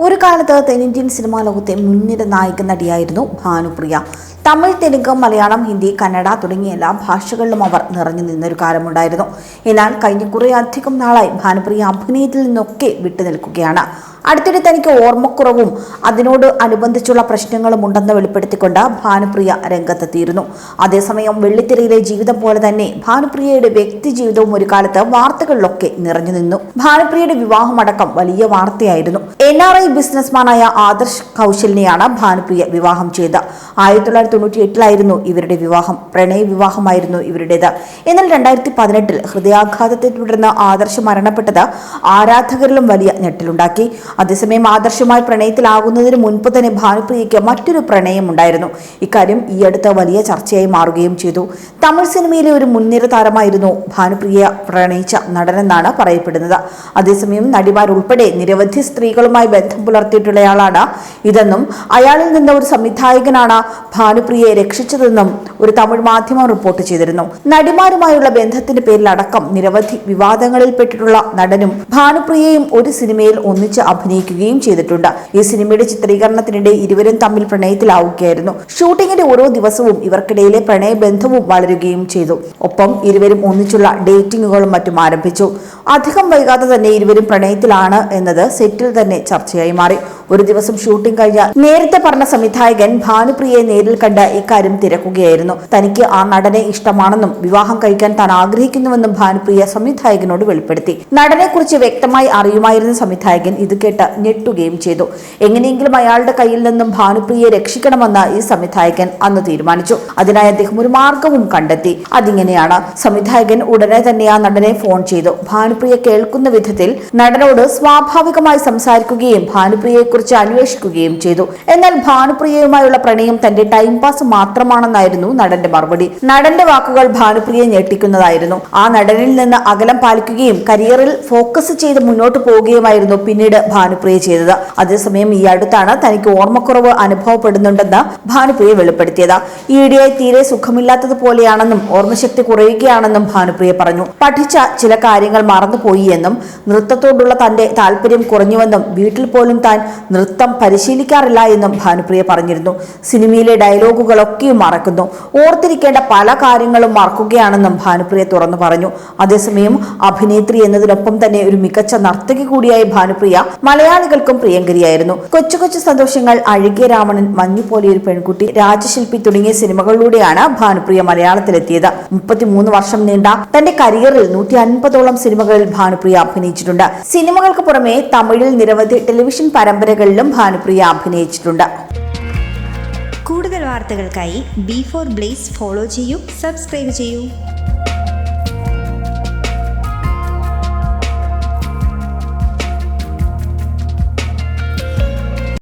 ഒരു കാലത്ത് തെന്നിന്ത്യൻ സിനിമാ ലോകത്തെ മുൻനിര നായിക നടിയായിരുന്നു ഭാനുപ്രിയ. തമിഴ് തെലുങ്ക് മലയാളം ഹിന്ദി കന്നഡ തുടങ്ങിയ എല്ലാ ഭാഷകളിലും അവർ നിറഞ്ഞു നിന്നൊരു കാലമുണ്ടായിരുന്നു. എന്നാൽ കഴിഞ്ഞ കുറേ അധികം നാളായി ഭാനുപ്രിയ അഭിനയത്തിൽ നിന്നൊക്കെ വിട്ടുനിൽക്കുകയാണ്. അടുത്തിടെ തനിക്ക് ഓർമ്മക്കുറവും അതിനോട് അനുബന്ധിച്ചുള്ള പ്രശ്നങ്ങളും ഉണ്ടെന്ന് വെളിപ്പെടുത്തിക്കൊണ്ട് ഭാനുപ്രിയ രംഗത്തെത്തിയിരുന്നു. അതേസമയം വെള്ളിത്തിരയിലെ ജീവിതം പോലെ തന്നെ ഭാനുപ്രിയയുടെ വ്യക്തി ജീവിതവും ഒരു കാലത്ത് വാർത്തകളിലൊക്കെ നിറഞ്ഞു നിന്നു. ഭാനുപ്രിയയുടെ വിവാഹമടക്കം വലിയ വാർത്തയായിരുന്നു. എൻ ആർ ഐ ബിസിനസ്മാനായ ആദർശ് കൗശലിനെയാണ് ഭാനുപ്രിയ വിവാഹം ചെയ്ത. ആയിരത്തി തൊള്ളായിരത്തി തൊണ്ണൂറ്റി എട്ടിലായിരുന്നു ഇവരുടെ വിവാഹം. പ്രണയ വിവാഹമായിരുന്നു ഇവരുടേത്. എന്നാൽ രണ്ടായിരത്തി പതിനെട്ടിൽ ഹൃദയാഘാതത്തെ തുടർന്ന് ആദർശ് മരണപ്പെട്ടത് ആരാധകരിലും വലിയ ഞെട്ടിലുണ്ടാക്കി. അതേസമയം ആദർശമായി പ്രണയത്തിലാകുന്നതിന് മുൻപ് തന്നെ ഭാനുപ്രിയയ്ക്ക് മറ്റൊരു പ്രണയമുണ്ടായിരുന്നു ഇക്കാര്യം ഈ അടുത്ത വലിയ ചർച്ചയായി മാറുകയും ചെയ്തു. തമിഴ് സിനിമയിലെ ഒരു മുൻനിര താരമായിരുന്നു ഭാനുപ്രിയ പ്രണയിച്ച നടനെന്നാണ് പറയപ്പെടുന്നത്. അതേസമയം നടിമാരുൾപ്പെടെ നിരവധി സ്ത്രീകളുമായി ബന്ധം പുലർത്തിയിട്ടുള്ളയാളാണ് ഇതെന്നും അയാളിൽ നിന്ന് ഒരു സംവിധായകനാണ് ഭാനുപ്രിയയെ രക്ഷിച്ചതെന്നും ഒരു തമിഴ് മാധ്യമം റിപ്പോർട്ട് ചെയ്തിരുന്നു. നടിമാരുമായുള്ള ബന്ധത്തിന്റെ പേരിലടക്കം നിരവധി വിവാദങ്ങളിൽപ്പെട്ടിട്ടുള്ള നടനും ഭാനുപ്രിയയും ഒരു സിനിമയിൽ ഒന്നിച്ച് അഭിനയിക്കുകയും ചെയ്തിട്ടുണ്ട്. ഈ സിനിമയുടെ ചിത്രീകരണത്തിനിടെ ഇരുവരും തമ്മിൽ പ്രണയത്തിലാവുകയായിരുന്നു. ഷൂട്ടിങ്ങിന്റെ ഓരോ ദിവസവും ഇവർക്കിടയിലെ പ്രണയബന്ധവും വളരുകയും ചെയ്തു. ഒപ്പം ഇരുവരും ഒന്നിച്ചുള്ള ഡേറ്റിംഗുകളും മറ്റും ആരംഭിച്ചു. അധികം വൈകാതെ തന്നെ ഇരുവരും പ്രണയത്തിലാണ് എന്നത് സെറ്റിൽ തന്നെ ചർച്ചയായി മാറി. ഒരു ദിവസം ഷൂട്ടിംഗ് കഴിഞ്ഞ നേരത്തെ പറഞ്ഞ സംവിധായകൻ ഭാനുപ്രിയയെ നേരിൽ കണ്ട് ഇക്കാര്യം തിരക്കുകയായിരുന്നു. തനിക്ക് ആ നടനെ ഇഷ്ടമാണെന്നും വിവാഹം കഴിക്കാൻ താൻ ആഗ്രഹിക്കുന്നുവെന്നും ഭാനുപ്രിയ സംവിധായകനോട് വെളിപ്പെടുത്തി. നടനെ കുറിച്ച് വ്യക്തമായി അറിയുമായിരുന്ന സംവിധായകൻ ഇത് കേട്ട് ഞെട്ടുകയും ചെയ്തു. എങ്ങനെയെങ്കിലും അയാളുടെ കയ്യിൽ നിന്നും ഭാനുപ്രിയയെ രക്ഷിക്കണമെന്ന് ഈ സംവിധായകൻ അന്ന് തീരുമാനിച്ചു. അതിനായി അദ്ദേഹം ഒരു മാർഗവും കണ്ടെത്തി. അതിങ്ങനെയാണ് സംവിധായകൻ ഉടനെ തന്നെ ആ നടനെ ഫോൺ ചെയ്തു. ഭാനുപ്രിയ കേൾക്കുന്ന വിധത്തിൽ നടനോട് സ്വാഭാവികമായി സംസാരിക്കുകയും ഭാനുപ്രിയയെക്കുറിച്ച് അന്വേഷിക്കുകയും ചെയ്തു. എന്നാൽ ഭാനുപ്രിയയുമായുള്ള പ്രണയം തന്റെ ടൈം പാസ് മാത്രമാണെന്നായിരുന്നു നടന്റെ മറുപടി. നടന്റെ വാക്കുകൾ ഭാനുപ്രിയയെ ഞെട്ടിക്കുന്നതായിരുന്നു. ആ നടനിൽ നിന്ന് അകലം പാലിക്കുകയും കരിയറിൽ ഫോക്കസ് ചെയ്ത് മുന്നോട്ട് പോവുകയുമായിരുന്നു പിന്നീട് ഭാനുപ്രിയ ചെയ്തത്. അതേസമയം ഈ അടുത്താണ് തനിക്ക് ഓർമ്മക്കുറവ് അനുഭവപ്പെടുന്നുണ്ടെന്ന് ഭാനുപ്രിയ വെളിപ്പെടുത്തിയത്. ഈയിടെയായി തീരെ സുഖമില്ലാത്തതുപോലെയാണെന്നും ഓർമ്മശക്തി കുറയുകയാണെന്നും ഭാനുപ്രിയ പറഞ്ഞു. പഠിച്ച ചില കാര്യങ്ങൾ മറന്നുപോയി എന്നും നൃത്തത്തോടുള്ള തന്റെ താല്പര്യം കുറഞ്ഞുവെന്നും വീട്ടിൽ പോലും താൻ നൃത്തം പരിശീലിക്കാറില്ല എന്നും ഭാനുപ്രിയ പറഞ്ഞിരുന്നു. സിനിമയിലെ ഡയലോഗുകളൊക്കെയും മറക്കുന്നു. ഓർത്തിരിക്കേണ്ട പല കാര്യങ്ങളും മറക്കുകയാണെന്നും ഭാനുപ്രിയ തുറന്നു പറഞ്ഞു. അതേസമയം അഭിനേത്രി എന്നതിനൊപ്പം തന്നെ ഒരു മികച്ച നർത്തകി കൂടിയായ ഭാനുപ്രിയ മലയാളികൾക്കും പ്രിയങ്കരിയായിരുന്നു. കൊച്ചു കൊച്ചു സന്തോഷങ്ങൾ അഴുകിയ രാവണൻ മഞ്ഞുപോലെ ഒരു പെൺകുട്ടി രാജശില്പി തുടങ്ങിയ സിനിമകളിലൂടെയാണ് ഭാനുപ്രിയ മലയാളത്തിലെത്തിയത്. മുപ്പത്തിമൂന്ന് വർഷം നീണ്ട തന്റെ കരിയറിൽ നൂറ്റി അൻപതോളം സിനിമകളിൽ ഭാനുപ്രിയ അഭിനയിച്ചിട്ടുണ്ട്. സിനിമകൾക്ക് പുറമെ തമിഴിൽ നിരവധി ടെലിവിഷൻ പരമ്പരകളിലും ഭാനുപ്രിയ അഭിനയിച്ചിട്ടുണ്ട്. കൂടുതൽ വാർത്തകൾക്കായി ബി ഫോർ ബ്ലേസ് ഫോളോ ചെയ്യൂ സബ്സ്ക്രൈബ് ചെയ്യൂ.